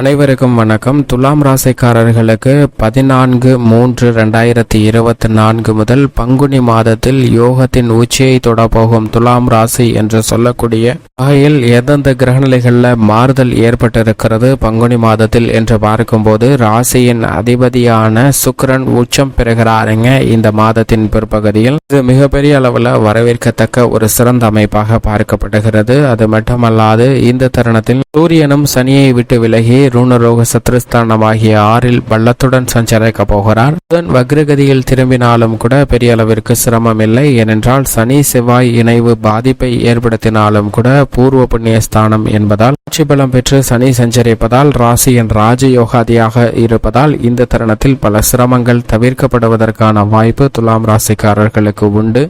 அனைவருக்கும் வணக்கம். துலாம் ராசிக்காரர்களுக்கு பதினான்கு மூன்று ரெண்டாயிரத்தி இருபத்தி நான்கு முதல் பங்குனி மாதத்தில் யோகத்தின் உச்சியை தொடப்போகும் துலாம் ராசி என்று சொல்லக்கூடிய வகையில் எந்தெந்த கிரகநிலைகளில் மாறுதல் ஏற்பட்டிருக்கிறது பங்குனி மாதத்தில் என்று பார்க்கும்போது ராசியின் அதிபதியான சுக்கரன் உச்சம் பெறுகிறாருங்க இந்த மாதத்தின் பிற்பகுதியில். இது மிகப்பெரிய அளவில் வரவேற்கத்தக்க ஒரு சிறந்த அமைப்பாக பார்க்கப்படுகிறது. அது மட்டுமல்லாது இந்த தருணத்தில் சூரியனும் சனியை விட்டு விலகி ரூணரோக சத்ருஸ்தானமாகிய ஆறில் பள்ளத்துடன் சஞ்சரிக்கப் போகிறார். புதன் வக்ரகதியில் திரும்பினாலும் கூட பெரிய அளவிற்கு சிரமம் இல்லை ஏனென்றால் சனி செவ்வாய் இணைவு பாதிப்பை ஏற்படுத்தினாலும் கூட பூர்வ புண்ணிய ஸ்தானம் என்பதால் ஆட்சி பலம் பெற்று சனி சஞ்சரிப்பதால் ராசியின் ராஜயோகாதியாக இருப்பதால் இந்த தருணத்தில் பல சிரமங்கள் தவிர்க்கப்படுவதற்கான வாய்ப்பு துலாம் ராசிக்காரர்களுக்கு உண்டு.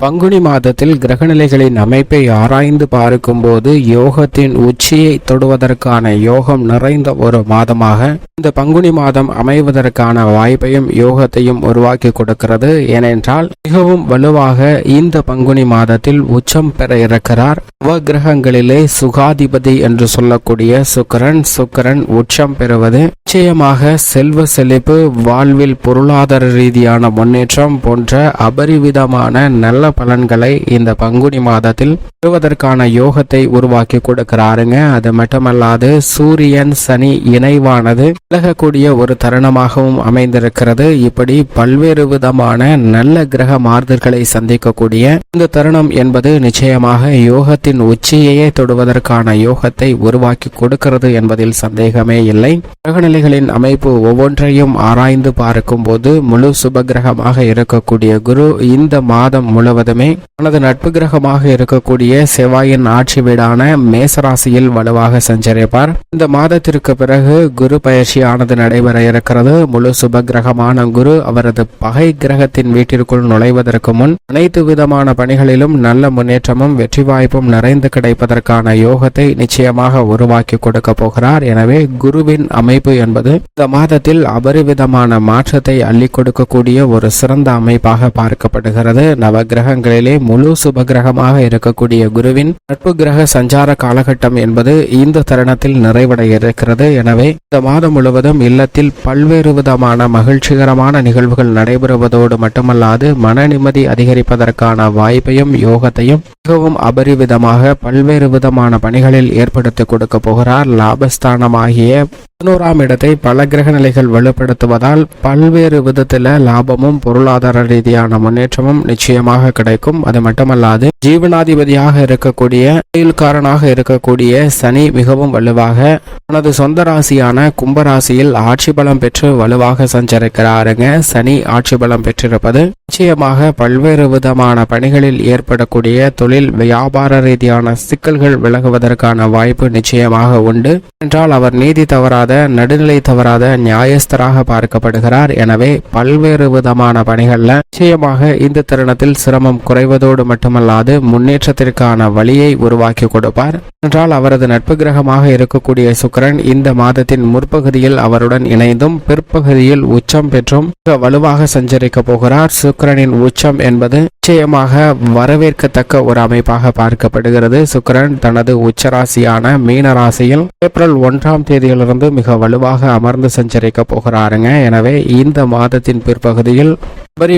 பங்குனி மாதத்தில் கிரகநிலைகளின் அமைப்பை ஆராய்ந்து பார்க்கும்போது யோகத்தின் உச்சியை தொடுவதற்கான யோகம் நிறைந்த ஒரு மாதமாக இந்த பங்குனி மாதம் அமைவதற்கான வாய்ப்பையும் யோகத்தையும் உருவாக்கி கொடுக்கிறது. ஏனென்றால் மிகவும் வலுவாக இந்த பங்குனி மாதத்தில் உச்சம் பெற இருக்கிறார். கிரகங்களிலே சுகாதிபதி என்று சொல்லக்கூடிய சுக்கரன் சுக்கரன் உச்சம் பெறுவது நிச்சயமாக செல்வ செழிப்பு வாழ்வில் பொருளாதார ரீதியான முன்னேற்றம் போன்ற அபரிவிதமான நல்ல பலன்களை இந்த பங்குனி மாதத்தில் பெறுவதற்கான யோகத்தை உருவாக்கி கொடுக்கிறாருங்க. அது மட்டுமல்லாது சூரியன் சனி இணைவானது விலகக்கூடிய ஒரு தருணமாகவும் அமைந்திருக்கிறது. இப்படி பல்வேறு விதமான நல்ல கிரக மாறுதல்களை சந்திக்கக்கூடிய இந்த தருணம் என்பது நிச்சயமாக யோகத்தின் உச்சியையே தொடுவதற்கான யோகத்தை உருவாக்கி கொடுக்கிறது என்பதில் சந்தேகமே இல்லை. கிரகநிலைகளின் அமைப்பு ஒவ்வொன்றையும் ஆராய்ந்து பார்க்கும் போது முழு சுபகிரகமாக இருக்கக்கூடிய குரு இந்த மாதம் முழு முழுவதுமே தனது நட்பு கிரகமாக இருக்கக்கூடிய செவ்வாயின் ஆட்சி வீடான மேசராசியில் வலுவாக சஞ்சரிப்பார். இந்த மாதத்திற்கு பிறகு குரு பயிற்சியானது நடைபெற இருக்கிறது. முழு சுப கிரகமான குரு அவரது பகை கிரகத்தின் வீட்டிற்குள் நுழைவதற்கு முன் அனைத்து விதமான பணிகளிலும் நல்ல முன்னேற்றமும் வெற்றி வாய்ப்பும் நிறைந்து கிடைப்பதற்கான யோகத்தை நிச்சயமாக உருவாக்கி கொடுக்க போகிறார். எனவே குருவின் அமைப்பு என்பது இந்த மாதத்தில் அபரிவிதமான மாற்றத்தை அள்ளி கொடுக்கக்கூடிய ஒரு சிறந்த அமைப்பாக பார்க்கப்படுகிறது. நவகிரக கிரகங்களிலே முழு சுபகிரகமாக இருக்கக்கூடிய குருவின் நட்பு கிரக சஞ்சார காலகட்டம் என்பது இந்த தருணத்தில் நிறைவடைய இருக்கிறது எனவே இந்த மாதம் முழுவதும் இல்லத்தில் பல்வேறு விதமான மகிழ்ச்சிகரமான நிகழ்வுகள் நடைபெறுவதோடு மட்டுமல்லாது மன நிம்மதி அதிகரிப்பதற்கான வாய்ப்பையும் யோகத்தையும் மிகவும் அபரிவிதமாக பல்வேறு விதமான பணிகளில் ஏற்படுத்தி கொடுக்க போகிறார். லாபஸ்தானமாகிய பதினோராம் இடத்தை பல கிரக நிலைகள் வலுப்படுத்துவதால் பல்வேறு விதத்தில் லாபமும் பொருளாதார ரீதியான முன்னேற்றமும் நிச்சயமாக கிடைக்கும். அது மட்டுமல்லாது ஜீவனாதிபதியாக இருக்கக்கூடிய தொழில்காரனாக இருக்கக்கூடிய சனி மிகவும் வலுவாக தனது சொந்த ராசியான கும்பராசியில் ஆட்சி பலம் பெற்று வலுவாக சஞ்சரிக்கிறாருங்க. சனி ஆட்சி பலம் பெற்றிருப்பது நிச்சயமாக பல்வேறு விதமான பணிகளில் ஏற்படக்கூடிய தொழில் வியாபார ரீதியான சிக்கல்கள் விலகுவதற்கான வாய்ப்பு நிச்சயமாக உண்டு. என்றால் அவர் நீதி தவறாத நடுநிலை தவறாத நியாயஸ்தராக பார்க்கப்படுகிறார். எனவே பல்வேறு விதமான பணிகள்ல நிச்சயமாக இந்த தருணத்தில் சிரமம் குறைவதோடு மட்டுமல்லாது முன்னேற்றத்திற்கான வழியை உருவாக்கி கொடுப்பார். என்றால் அவரது நட்பு கிரகமாக இருக்கக்கூடிய சுக்கரன் இந்த மாதத்தின் முற்பகுதியில் அவருடன் இணைந்தும் பிற்பகுதியில் உச்சம் பெற்றும் மிக வலுவாக சஞ்சரிக்க போகிறார். சுக்கரனின் உச்சம் என்பது நிச்சயமாக வரவேற்கத்தக்க ஒரு அமைப்பாக பார்க்கப்படுகிறது. சுக்கரன் தனது உச்சராசியான மீன ராசியில் ஏப்ரல் ஒன்றாம் தேதியிலிருந்து மிக வலுவாக அமர்ந்து சஞ்சரிக்க போகிறாருங்க. எனவே இந்த மாதத்தின் பிற்பகுதியில்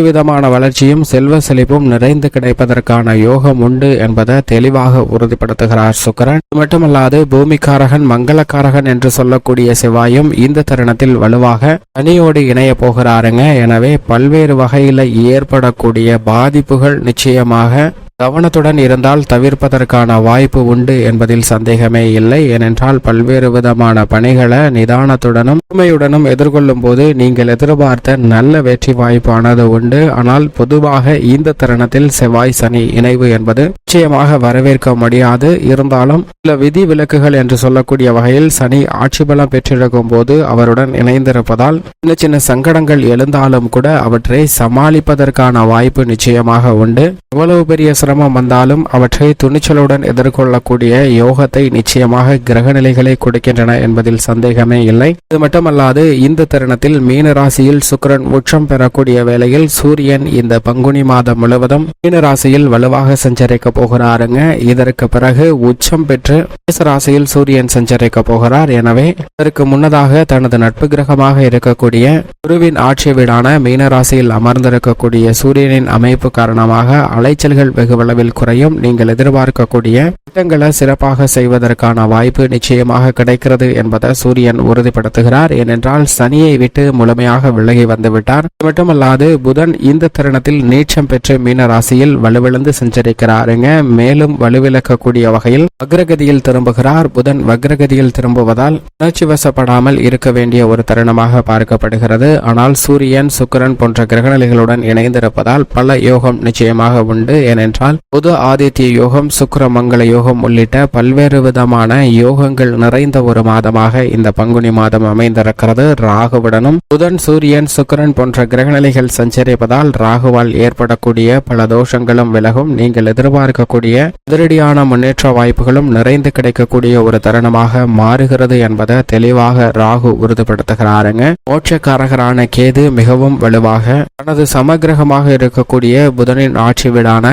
விதமான வளர்ச்சியும் செல்வ செழிப்பும் நிறைந்து கிடைப்பதற்கான யோகம் உண்டு என்பதை தெளிவாக உறுதிப்படுத்துகிறார் சுக்கரன். மட்டுமல்லாது பூமிக்காரகன் மங்களக்காரகன் என்று சொல்லக்கூடிய செவ்வாயும் இந்த தருணத்தில் வலுவாக தனியோடு இணைய போகிறாருங்க. எனவே பல்வேறு வகையில் ஏற்படக்கூடிய பாதிப்புகள் நிச்சயமாக கவனத்துடன் இருந்தால் தவிர்ப்பதற்கான வாய்ப்பு உண்டு என்பதில் சந்தேகமே இல்லை. ஏனென்றால் பல்வேறு விதமான பணிகளை நிதானத்துடனும் உண்மையுடனும் எதிர்கொள்ளும் போது நீங்கள் எதிர்பார்த்த நல்ல வெற்றி வாய்ப்பானது உண்டு. ஆனால் பொதுவாக இந்த தருணத்தில் செவ்வாய் சனி இணைவு என்பது நிச்சயமாக வரவேற்க முடியாது. இருந்தாலும் சில விதி விலக்குகள் என்று சொல்லக்கூடிய வகையில் சனி ஆட்சி பலம் பெற்றிருக்கும் போது அவருடன் இணைந்திருப்பதால் சின்ன சின்ன சங்கடங்கள் எழுந்தாலும் கூட அவற்றை சமாளிப்பதற்கான வாய்ப்பு நிச்சயமாக உண்டு. எவ்வளவு பெரிய சிரமம் வந்தாலும் அவற்றை துணிச்சலுடன் எதிர்கொள்ளக்கூடிய யோகத்தை நிச்சயமாக கிரக நிலைகளை கொடுக்கின்றன என்பதில் சந்தேகமே இல்லை. இது மட்டுமல்லாது இந்த தருணத்தில் மீன ராசியில் சுக்கிரன் உச்சம் பெறக்கூடிய வேளையில் சூரியன் இந்த பங்குனி மாதம் முழுவதும் மீன ராசியில் வலுவாக சஞ்சரிக்க போகிறாருங்க. இதற்கு பிறகு உச்சம் பெற்று மேச ராசியில் சூரியன் சஞ்சரிக்க போகிறார். எனவே இதற்கு முன்னதாக தனது நட்பு கிரகமாக இருக்கக்கூடிய குருவின் ஆட்சி வீடான மீன ராசியில் அமர்ந்திருக்கக்கூடிய சூரியனின் அமைப்பு காரணமாக அலைச்சல்கள் வெகு வெகுவளவில் குறையும். நீங்கள் எதிர்பார்க்கக்கூடிய திட்டங்களை சிறப்பாக செய்வதற்கான வாய்ப்பு நிச்சயமாக கிடைக்கிறது என்பதை சூரியன் உறுதிப்படுத்துகிறார். ஏனென்றால் சனியை விட்டு முழுமையாக விலகி வந்துவிட்டார். அது மட்டுமல்லாது புதன் இந்த தருணத்தில் நீச்சம் பெற்று மீன ராசியில் வலுவிழந்து சஞ்சரிக்கிறாருங்க மேலும் வலுவிழக்கக்கூடிய வகையில் வக்ரகதியில் திரும்புகிறார். புதன் வக்ரகதியில் திரும்புவதால் உணர்ச்சி வசப்படாமல் இருக்க வேண்டிய ஒரு தருணமாக பார்க்கப்படுகிறது. ஆனால் சூரியன் சுக்கிரன் போன்ற கிரகநிலைகளுடன் இணைந்திருப்பதால் பல யோகம் நிச்சயமாக உண்டு. ஏனென்றால் என்றால் புது ஆதித்ய யோகம் சுக்கர மங்கள யோகம் உள்ளிட்ட பல்வேறு விதமான யோகங்கள் நிறைந்த ஒரு மாதமாக இந்த பங்குனி மாதம் அமைந்திருக்கிறது. ராகுவுடனும் புதன் சூரியன் சுக்கரன் போன்ற கிரகநிலைகள் சஞ்சரிப்பதால் ராகுவால் ஏற்படக்கூடிய பல தோஷங்களும் விலகும். நீங்கள் எதிர்பார்க்கக்கூடிய அதிரடியான முன்னேற்ற வாய்ப்புகளும் நிறைந்து கிடைக்கக்கூடிய ஒரு தருணமாக மாறுகிறது என்பதை தெளிவாக ராகு உறுதிப்படுத்துகிறாருங்க. மோட்சக்காரகரான கேது மிகவும் வலுவாக தனது சமகிரகமாக இருக்கக்கூடிய புதனின் ஆட்சி வீடான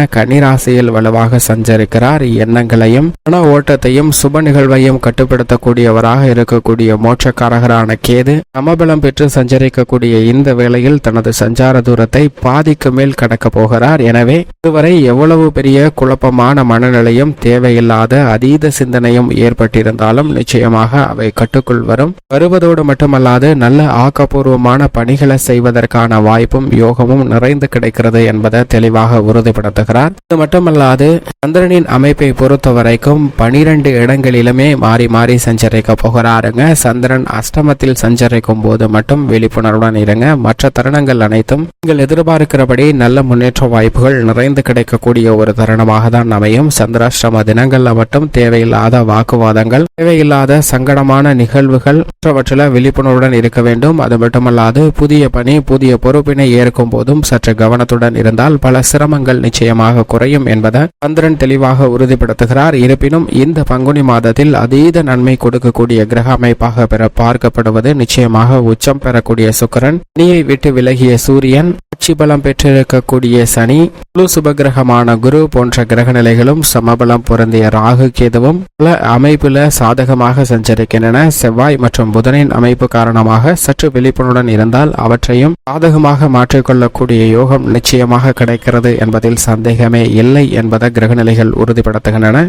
கன்னிராசியில் வலுவாக சஞ்சரிக்கிறார். எண்ணங்களையும் மன ஓட்டத்தையும் சுப நிகழ்வையும் கட்டுப்படுத்தக்கூடியவராக இருக்கக்கூடிய மோட்சக்காரகரான கேது சமபலம் பெற்று சஞ்சரிக்கக்கூடிய இந்த வேளையில் தனது சஞ்சார தூரத்தை பாதிக்கு மேல் கடக்க போகிறார். எனவே இதுவரை எவ்வளவு பெரிய குழப்பமான மனநிலையும் தேவையில்லாத அதீத சிந்தனையும் ஏற்பட்டிருந்தாலும் நிச்சயமாக அவை கட்டுக்குள் வரும். வருவதோடு மட்டுமல்லாது நல்ல ஆக்கப்பூர்வமான பணிகளை செய்வதற்கான வாய்ப்பும் யோகமும் நிறைந்து கிடைக்கிறது என்பதை தெளிவாக உறுதிப்படுத்துகிறார். அது மட்டுமல்லாது சந்திரனின் அமைப்பை பொறுத்த வரைக்கும் பனிரெண்டு இடங்களிலுமே மாறி மாறி சஞ்சரிக்க போகிறாருங்க. சந்திரன் அஷ்டமத்தில் சஞ்சரிக்கும் போது மட்டும் விழிப்புணர்வுடன் இருங்க. மற்ற தருணங்கள் அனைத்தும் நீங்கள் எதிர்பார்க்கிறபடி நல்ல முன்னேற்ற வாய்ப்புகள் நிறைந்து கிடைக்கக்கூடிய ஒரு தருணமாக தான் அமையும். சந்திராஷ்டம தினங்கள்ல மட்டும் தேவையில்லாத வாக்குவாதங்கள் தேவையில்லாத சங்கடமான நிகழ்வுகள் மற்றவற்றில் விழிப்புணர்வுடன் இருக்க வேண்டும். அது மட்டுமல்லாது புதிய பணி புதிய பொறுப்பினை ஏற்கும் போதும் சற்று கவனத்துடன் இருந்தால் பல சிரமங்கள் நிச்சயமாக குறையும் என்பதை சந்திரன் தெளிவாக உறுதிப்படுத்துகிறார். இருப்பினும் இந்த பங்குனி மாதத்தில் அதீத நன்மை கொடுக்கக்கூடிய கிரக அமைப்பாக பெற பார்க்கப்படுவது நிச்சயமாக உச்சம் பெறக்கூடிய சுக்கரன். நீயை விட்டு விலகிய சூரியன் ஆட்சி பலம் பெற்றிருக்கக்கூடிய சனி குழு சுபகிரகமான குரு போன்ற கிரக நிலைகளும் சமபலம் பொருந்திய ராகு கேதுவும் பல அமைப்புல சாதகமாக சஞ்சரிக்கின்றன. செவ்வாய் மற்றும் புதனின் அமைப்பு காரணமாக சற்று விழிப்புணர்வுடன் இருந்தால் அவற்றையும் சாதகமாக மாற்றிக்கொள்ளக்கூடிய யோகம் நிச்சயமாக கிடைக்கிறது என்பதில் சந்தேகமே இல்லை என்பதை கிரகநிலைகள் உறுதிப்படுத்துகின்றன.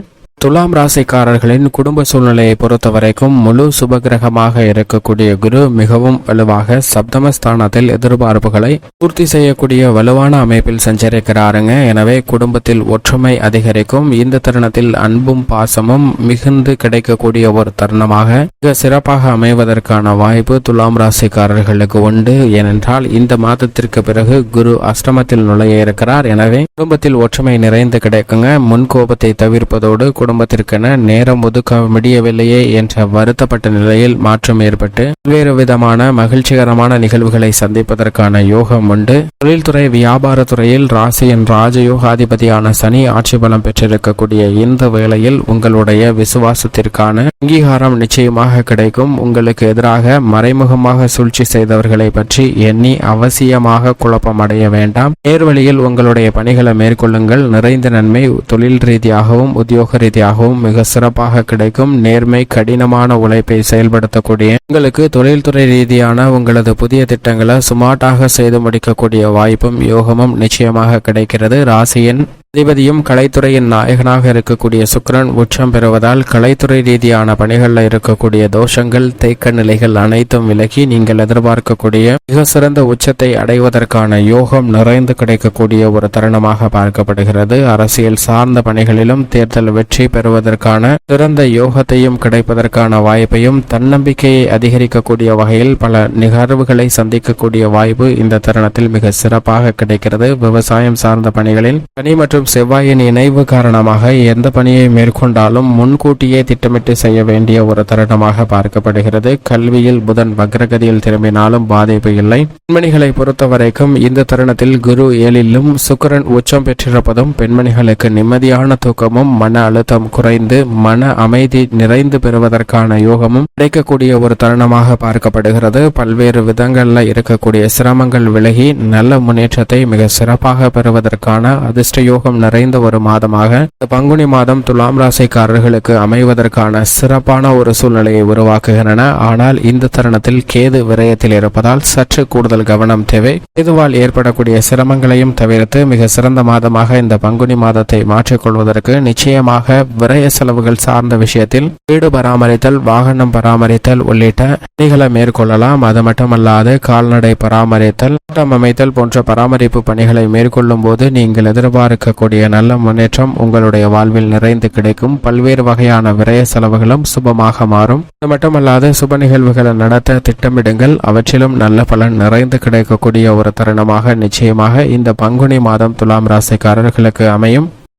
துலாம் ராசிக்காரர்களின் குடும்ப சூழ்நிலையை பொறுத்த வரைக்கும் முழு சுபகிரகமாக இருக்கக்கூடிய குரு மிகவும் வலுவாக சப்தமஸ்தானத்தில் எதிர்பார்ப்புகளை பூர்த்தி செய்யக்கூடிய வலுவான அமைப்பில் சஞ்சரிக்கிறாருங்க. எனவே குடும்பத்தில் ஒற்றுமை அதிகரிக்கும். இந்த தருணத்தில் அன்பும் பாசமும் மிகுந்து கிடைக்கக்கூடிய ஒரு தருணமாக மிக சிறப்பாக அமைவதற்கான வாய்ப்பு துலாம் ராசிக்காரர்களுக்கு உண்டு. ஏனென்றால் இந்த மாதத்திற்கு பிறகு குரு அஷ்டமத்தில் நுழைய இருக்கிறார். எனவே குடும்பத்தில் ஒற்றுமை நிறைந்து கிடைக்குங்க. முன்கோபத்தை தவிர்ப்பதோடு குடும்பத்திற்கென நேரம் ஒதுக்க முடியவில்லையே என்ற வருத்தப்பட்ட நிலையில் மாற்றம் ஏற்பட்டு பல்வேறு விதமான மகிழ்ச்சிகரமான நிகழ்வுகளை சந்திப்பதற்கான யோகம் உண்டு. தொழில்துறை வியாபாரத்துறையில் ராசியின் ராஜயோகாதிபதியான சனி ஆட்சி பலம் பெற்றிருக்கக்கூடிய இந்த வேளையில் உங்களுடைய விசுவாசத்திற்கான அங்கீகாரம் நிச்சயமாக கிடைக்கும். உங்களுக்கு எதிராக மறைமுகமாக சூழ்ச்சி செய்தவர்களை பற்றி எண்ணி அவசியமாக குழப்பம் அடைய வேண்டாம். நேர்வழியில் உங்களுடைய பணிகளை மேற்கொள்ளுங்கள். நிறைந்த நன்மை தொழில் ரீதியாகவும் உத்தியோக ரீதியாகவும் மிக சிறப்பாக கிடைக்கும் நேர்மை கடினமான உழைப்பை செயல்படுத்தக்கூடிய உங்களுக்கு தொழில்துறை ரீதியான உங்களது புதிய திட்டங்களை சுமார்ட்டாக செய்து முடிக்கக்கூடிய வாய்ப்பும் யோகமும் நிச்சயமாக கிடைக்கிறது. ராசியின் அதிபதியும் கலைத்துறையின் நாயகனாக இருக்கக்கூடிய சுக்கிரன் உச்சம் பெறுவதால் கலைத்துறை ரீதியான பணிகளில் இருக்கக்கூடிய தோஷங்கள் தேக்க நிலைகள் அனைத்தும் விலகி நீங்கள் எதிர்பார்க்கக்கூடிய மிக சிறந்த உச்சத்தை அடைவதற்கான யோகம் நிறைந்து கிடைக்கக்கூடிய ஒரு தருணமாக பார்க்கப்படுகிறது. அரசியல் சார்ந்த பணிகளிலும் தேர்தல் வெற்றி பெறுவதற்கான சிறந்த யோகத்தையும் கிடைப்பதற்கான வாய்ப்பையும் தன்னம்பிக்கையை அதிகரிக்கக்கூடிய வகையில் பல நிகழ்வுகளை சந்திக்கக்கூடிய வாய்ப்பு இந்த தருணத்தில் மிக சிறப்பாக கிடைக்கிறது. விவசாயம் சார்ந்த பணிகளில் பனி மற்றும் மற்றும் செவ்வாயின் இணைவு காரணமாக எந்த பணியை மேற்கொண்டாலும் முன்கூட்டியே திட்டமிட்டு செய்ய வேண்டிய ஒரு தருணமாக பார்க்கப்படுகிறது. கல்வியில் புதன் வக்ரகதியில் திரும்பினாலும் பாதிப்பு இல்லை. பெண்மணிகளை பொறுத்தவரைக்கும் இந்த தருணத்தில் குரு ஏழிலும் சுக்கரன் உச்சம் பெற்றிருப்பதும் பெண்மணிகளுக்கு நிம்மதியான தூக்கமும் மன அழுத்தம் குறைந்து மன அமைதி நிறைந்து பெறுவதற்கான யோகமும் கிடைக்கக்கூடிய ஒரு தருணமாக பார்க்கப்படுகிறது. பல்வேறு விதங்களில் இருக்கக்கூடிய சிரமங்கள் விலகி நல்ல முன்னேற்றத்தை மிக சிறப்பாக பெறுவதற்கான அதிர்ஷ்ட யோகம் நிறைந்த ஒரு மாதமாக இந்த பங்குனி மாதம் துலாம் ராசிக்காரர்களுக்கு அமைவதற்கான சிறப்பான ஒரு சூழ்நிலையை உருவாக்குகின்றன. ஆனால் இந்த தருணத்தில் கேது விரயத்தில் இருப்பதால் சற்று கூடுதல் கவனம் தேவை. கேதுவால் ஏற்படக்கூடிய சிரமங்களையும் தவிர்த்து மிக சிறந்த மாதமாக இந்த பங்குனி மாதத்தை மாற்றிக்கொள்வதற்கு நிச்சயமாக விரய செலவுகள் சார்ந்த விஷயத்தில் வீடு பராமரித்தல் வாகனம் பராமரித்தல் உள்ளிட்ட பணிகளை மேற்கொள்ளலாம். அது மட்டுமல்லாது கால்நடை பராமரித்தல் தோட்டம் அமைத்தல் போன்ற பராமரிப்பு பணிகளை மேற்கொள்ளும் போது நீங்கள் எதிர்பார்க்கக்கூடிய நல்ல முன்னேற்றம் உங்களுடைய வாழ்வில் நிறைந்து கிடைக்கும். பல்வேறு வகையான விரய செலவுகளும் சுபமாக மாறும். அது மட்டுமல்லாது சுப நிகழ்வுகளை நடத்த திட்டமிடுங்கள். அவற்றிலும் நல்ல பலன் நிறைந்து கிடைக்கக்கூடிய ஒரு தருணமாக நிச்சயமாக இந்த பங்குனி மாதம் துலாம் ராசிக்காரர்களுக்கு அமையும்.